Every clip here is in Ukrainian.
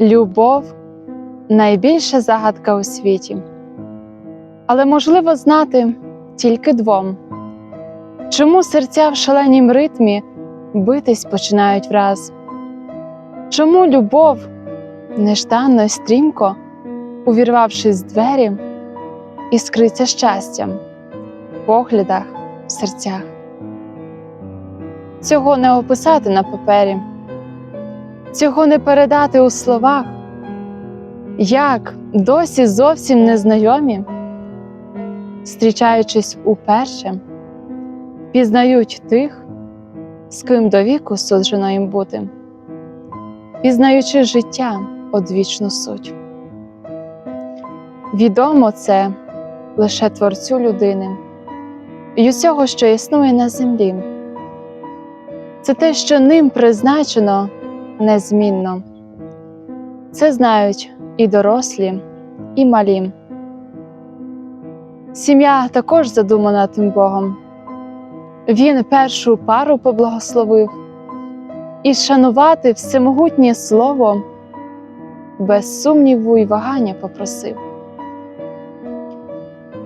Любов найбільша загадка у світі, але можливо знати тільки двом. Чому серця в шаленім ритмі битись починають враз? Чому любов нежданно й стрімко, увірвавшись в двері, іскриться щастям в поглядах, в серцях? Цього не описати на папері, цього не передати у словах, як досі зовсім незнайомі, зустрічаючись уперше, пізнають тих, з ким до віку суджено їм бути, пізнаючи життя одвічну суть. Відомо це лише творцю людини і усього, що існує на землі. Це те, що ним призначено незмінно. Це знають і дорослі, і малі. Сім'я також задумана тим Богом. Він першу пару поблагословив і шанувати всемогутнє слово без сумніву й вагання попросив.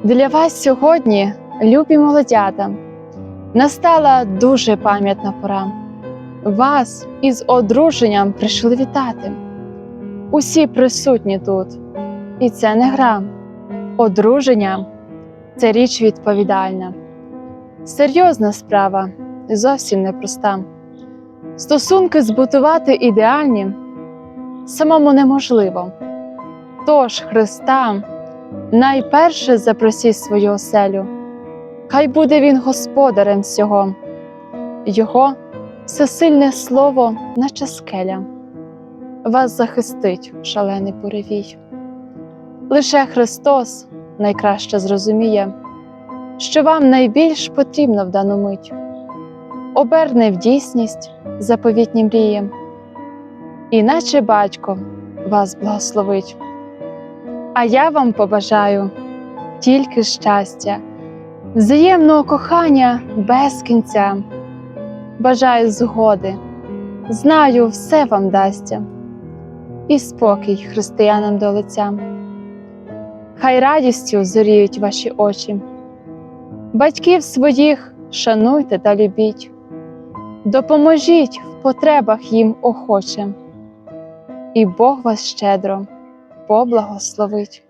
Для вас сьогодні, любі молодята, настала дуже пам'ятна пора. Вас із одруженням прийшли вітати. Усі присутні тут, і це не гра. Одруження це річ відповідальна, серйозна справа, зовсім непроста. Стосунки збутувати ідеальні самому неможливо. Тож Христа найперше запросіть свою оселю, хай буде Він господарем всього, Його всесильне слово, наче скеля, вас захистить шалений буревій. Лише Христос найкраще зрозуміє, що вам найбільш потрібно в дану мить, оберне в дійсність заповітні мрії, іначе батько вас благословить. А я вам побажаю тільки щастя, взаємного кохання без кінця. Бажаю згоди, знаю, все вам дасться, і спокій християнам до лиця. Хай радістю зоріють ваші очі, батьків своїх шануйте та любіть, допоможіть в потребах їм охоче, і Бог вас щедро поблагословить.